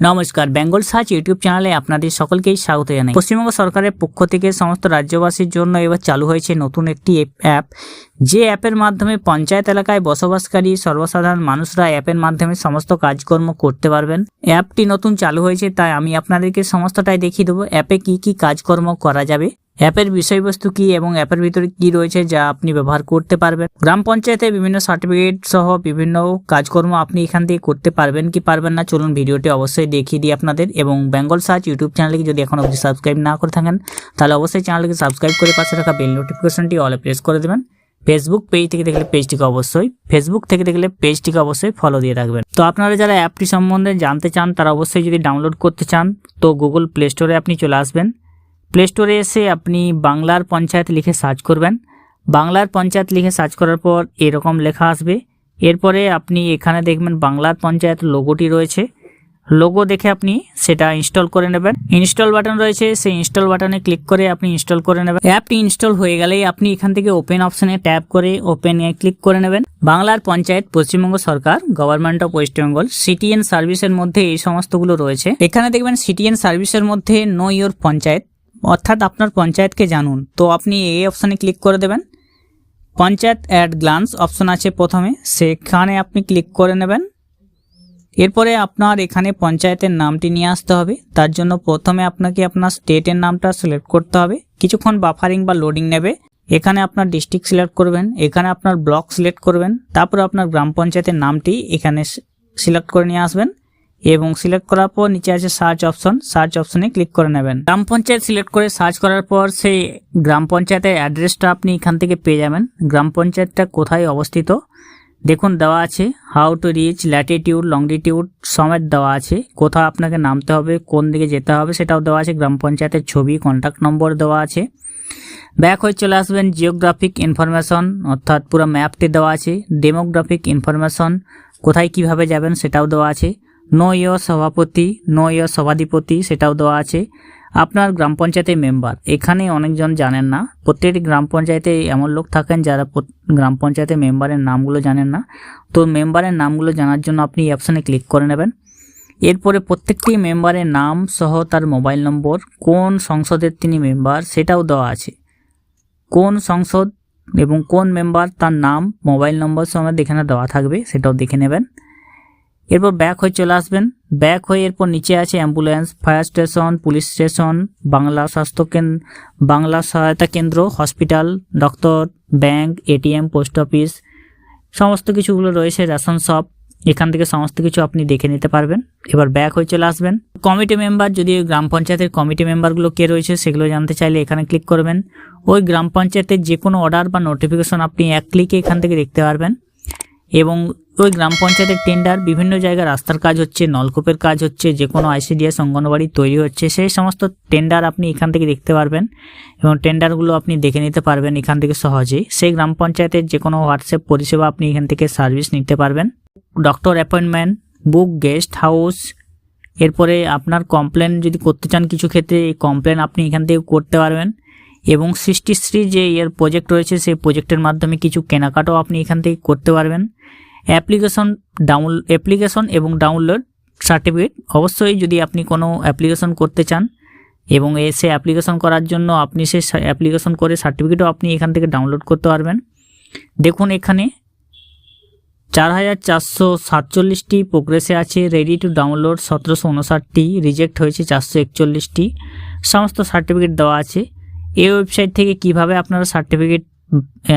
নমস্কার, Bengal search YouTube চ্যানেলে আপনাদের সকলকেই স্বাগত জানাই। পশ্চিমবঙ্গ সরকারের পক্ষ থেকে সমস্ত রাজ্যবাসীর জন্য এবার চালু হয়েছে নতুন একটি অ্যাপ যে অ্যাপের মাধ্যমে পঞ্চায়েত এলাকায় বসবাসকারী সর্বসাধারণ মানুষরা অ্যাপের মাধ্যমে সমস্ত কাজকর্ম করতে পারবেন। অ্যাপটি নতুন চালু হয়েছে, তাই আমি আপনাদেরকে সমস্তটাই দেখিয়ে দেবো। অ্যাপে কি কি কাজকর্ম করা যাবে? অ্যাপের বিষয়বস্তু কি এবং অ্যাপের ভিতরে কি রয়েছে যা আপনি ব্যবহার করতে পারবেন? গ্রাম পঞ্চায়েতে বিভিন্ন সার্টিফিকেট সহ বিভিন্ন কাজকর্ম আপনি এখান থেকে করতে পারবেন কি পারবেন না, চলুন ভিডিওটি অবশ্যই দেখিয়ে দিই আপনাদের এবং বেঙ্গল সার্চ ইউটিউব চ্যানেলকে যদি এখন অবধি সাবস্ক্রাইব না করে থাকেন, তাহলে অবশ্যই চ্যানেলকে সাবস্ক্রাইব করে পাশে রাখা বেল নোটিফিকেশনটি অলে প্রেস করে দেবেন। ফেসবুক পেজ থেকে দেখলে পেজটিকে অবশ্যই ফেসবুক থেকে দেখলে পেজটিকে অবশ্যই ফলো দিয়ে রাখবেন। তো আপনারা যারা অ্যাপটি সম্বন্ধে জানতে চান, তারা অবশ্যই যদি ডাউনলোড করতে চান, তো গুগল প্লে স্টোরে আপনি চলে আসবেন। প্লে স্টোরে এসে আপনি বাংলার পঞ্চায়েত লিখে সার্চ করবেন। বাংলার পঞ্চায়েত লিখে সার্চ করার পর এরকম লেখা আসবে। এরপরে আপনি এখানে দেখবেন বাংলার পঞ্চায়েত লোগোটি রয়েছে। লোগো দেখে আপনি সেটা ইনস্টল করে নেবেন। ইনস্টল বাটন রয়েছে, সেই ইনস্টল বাটনে ক্লিক করে আপনি ইনস্টল করে নেবেন। অ্যাপটি ইনস্টল হয়ে গেলেই আপনি এখান থেকে ওপেন অপশনে ট্যাপ করে ওপেনে ক্লিক করে নেবেন। বাংলার পঞ্চায়েত, পশ্চিমবঙ্গ সরকার government of West Bengal CTN সার্ভিসের মধ্যে এই সমস্তগুলো রয়েছে। এখানে দেখবেন সিটিএন সার্ভিসের মধ্যে নো ইয়োর পঞ্চায়েত অর্থাৎ আপনার পঞ্চায়েতকে জানুন। তো আপনি এই অপশানে ক্লিক করে দেবেন। পঞ্চায়েত অ্যাড গ্লান্স অপশন আছে প্রথমে। সেখানে আপনি ক্লিক করে নেবেন। এরপরে আপনার এখানে পঞ্চায়েতের নামটি নিয়ে আসতে হবে। তার জন্য প্রথমে আপনাকে আপনার স্টেটের নামটা সিলেক্ট করতে হবে। কিছুক্ষণ বাফারিং বা লোডিং নেবে। এখানে আপনার ডিস্ট্রিক্ট সিলেক্ট করবেন। এখানে আপনার ব্লক সিলেক্ট করবেন। তারপর আপনার গ্রাম পঞ্চায়েতের নামটি এখানে সিলেক্ট করে নিয়ে আসবেন। এবং সিলেক্ট করার পর নিচে আছে সার্চ অপশন সার্চ অপশনে ক্লিক করে নেবেন। গ্রাম পঞ্চায়েত সিলেক্ট করে সার্চ করার পর সেই গ্রাম পঞ্চায়েতের অ্যাড্রেসটা আপনি এখান থেকে পেয়ে যাবেন। গ্রাম পঞ্চায়েতটা কোথায় অবস্থিত? দেখুন, দেওয়া আছে how to reach latitude longitude সমেত দেওয়া আছে। কোথাও আপনাকে নামতে হবে, কোন দিকে যেতে হবে সেটাও দেওয়া আছে। গ্রাম পঞ্চায়েতের ছবি কন্ট্যাক্ট নম্বর দেওয়া আছে। ব্যাক হয়ে চলে আসবেন জিওগ্রাফিক ইনফরমেশন অর্থাৎ পুরো ম্যাপটি দেওয়া আছে। ডেমোগ্রাফিক ইনফরমেশন কোথায় কীভাবে যাবেন সেটাও দেওয়া আছে। নো ইয় সভাপতি নো ইয় সভাধিপতি সেটাও দেওয়া আছে। আপনার গ্রাম পঞ্চায়েতের মেম্বার, এখানে অনেকজন জানেন না। প্রত্যেকটি গ্রাম পঞ্চায়েতে এমন লোক থাকেন যারা গ্রাম পঞ্চায়েতের মেম্বারের নামগুলো জানেন না। তো মেম্বারের নামগুলো জানার জন্য আপনি এই অপশানে ক্লিক করে নেবেন। এরপরে প্রত্যেকটি মেম্বারের নাম সহ তার মোবাইল নম্বর, কোন সংসদের তিনি মেম্বার সেটাও দেওয়া আছে। কোন সংসদ এবং কোন মেম্বার তার নাম, মোবাইল নম্বর সমেত এখানে দেওয়া থাকবে, সেটাও দেখে নেবেন। এরপর ব্যাক হয়ে চলে আসবেন। ব্যাক হয়ে এরপর নিচে আছে ambulance fire station police station Bangla স্বাস্থ্য কেন্দ্র বাংলা সহায়তা কেন্দ্র hospital doctor bank ATM post office সমস্ত কিছুগুলো রয়েছে রেশন শপ এখান থেকে সমস্ত কিছু আপনি দেখে নিতে পারবেন। এবার ব্যাক হয়ে চলে আসবেন। কমিটি মেম্বার যদি গ্রাম পঞ্চায়েতের কমিটি মেম্বারগুলো কে রয়েছে, সেগুলো জানতে চাইলে এখানে ক্লিক করবেন। ওই গ্রাম পঞ্চায়েতের যে কোনো অর্ডার বা নোটিফিকেশন আপনি এক ক্লিকে এখান থেকে দেখতে পারবেন। এবং ওই গ্রাম পঞ্চায়েতের টেন্ডার বিভিন্ন জায়গায় রাস্তার কাজ হচ্ছে, নলকূপের কাজ হচ্ছে যে কোনো আইসিডিএস অঙ্গনবাড়ি তৈরি হচ্ছে, সেই সমস্ত টেন্ডার আপনি এখান থেকে দেখতে পারবেন এবং টেন্ডারগুলো আপনি দেখে নিতে পারবেন এখান থেকে সহজেই। সেই গ্রাম পঞ্চায়েতের যে কোনো হোয়াটসঅ্যাপ পরিষেবা আপনি এখান থেকে সার্ভিস নিতে পারবেন। Doctor appointment book guest house এরপরে আপনার কমপ্লেন যদি করতে চান কিছু ক্ষেত্রে, এই কমপ্লেন আপনি এখান থেকে করতে পারবেন। এবং সৃষ্টিশ্রী যে এর প্রজেক্ট রয়েছে, সেই প্রজেক্টের মাধ্যমে কিছু কেনাকাটাও আপনি এখান থেকে করতে পারবেন। অ্যাপ্লিকেশন ডাউন অ্যাপ্লিকেশন এবং ডাউনলোড সার্টিফিকেট অবশ্যই যদি আপনি কোনো অ্যাপ্লিকেশন করতে চান এবং এসে অ্যাপ্লিকেশন করার জন্য আপনি সে অ্যাপ্লিকেশন করে সার্টিফিকেটও আপনি এখান থেকে ডাউনলোড করতে পারবেন। দেখুন এখানে চার হাজার চারশো সাতচল্লিশটি প্রোগ্রেসে আছে রেডি টু ডাউনলোড সতেরোশো উনষাটটি রিজেক্ট হয়েছে চারশো একচল্লিশটি, সমস্ত সার্টিফিকেট দেওয়া আছে। এই ওয়েবসাইট থেকে কীভাবে আপনারা সার্টিফিকেট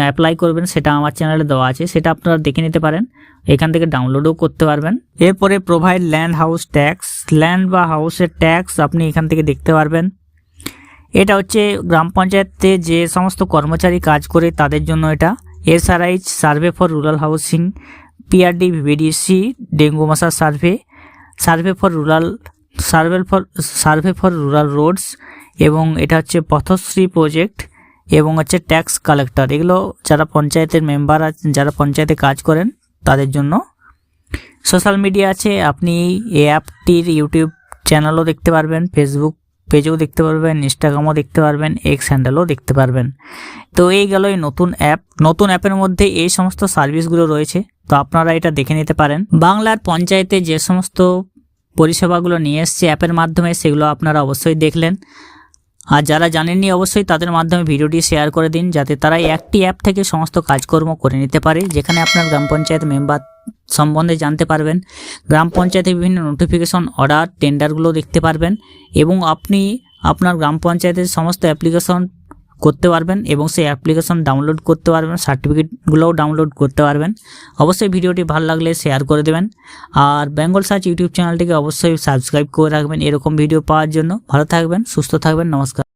অ্যাপ্লাই করবেন সেটা আমার চ্যানেলে দেওয়া আছে, সেটা আপনারা দেখে নিতে পারেন। এখান থেকে ডাউনলোডও করতে পারবেন। এরপরে provide land house tax land বা হাউসের ট্যাক্স আপনি এখান থেকে দেখতে পারবেন। এটা হচ্ছে গ্রাম পঞ্চায়েতে যে সমস্ত কর্মচারী কাজ করে তাদের জন্য এটা। এসআরআইচ survey for rural housing PRD VDC dengue মশা survey survey for rural survey for survey for rural roads এবং এটা হচ্ছে পথশ্রী প্রজেক্ট এবং হচ্ছে ট্যাক্স কালেক্টর এগুলো যারা পঞ্চায়েতের মেম্বার যারা পঞ্চায়েতে কাজ করেন, তাদের জন্য। সোশ্যাল মিডিয়া আছে, আপনি এই অ্যাপটির ইউটিউব চ্যানেলও দেখতে পারবেন ফেসবুক পেজেও দেখতে পারবেন ইনস্টাগ্রামও দেখতে পারবেন এক্স হ্যান্ডেলও দেখতে পারবেন। তো এই গেল এই নতুন অ্যাপ নতুন অ্যাপের মধ্যে এই সমস্ত সার্ভিসগুলো রয়েছে। তো আপনারা এটা দেখে নিতে পারেন। বাংলার পঞ্চায়েতে যে সমস্ত পরিষেবাগুলো নিয়ে এসছে অ্যাপের মাধ্যমে, সেগুলো আপনারা অবশ্যই দেখলেন। আর যারা জানেননি অবশ্যই তাদের মাধ্যমে ভিডিওটি শেয়ার করে দিন, যাতে তারা একটি অ্যাপ থেকে সমস্ত কাজকর্ম করে নিতে পারে, যেখানে আপনার গ্রাম পঞ্চায়েত মেম্বার সম্বন্ধে জানতে পারবেন। গ্রাম পঞ্চায়েতে বিভিন্ন নোটিফিকেশন অর্ডার টেন্ডারগুলো দেখতে পারবেন এবং আপনি আপনার গ্রাম পঞ্চায়েতের সমস্ত অ্যাপ্লিকেশন করতে পারবেন এবং সেই অ্যাপ্লিকেশন ডাউনলোড করতে পারবেন সার্টিফিকেটগুলোও ডাউনলোড করতে পারবেন। অবশ্যই ভিডিওটি ভালো লাগলে শেয়ার করে দেবেন। আর বেঙ্গল সার্চ ইউটিউব চ্যানেলটিকে অবশ্যই সাবস্ক্রাইব করে রাখবেন এরকম ভিডিও পাওয়ার জন্য। ভালো থাকবেন, সুস্থ থাকবেন, নমস্কার।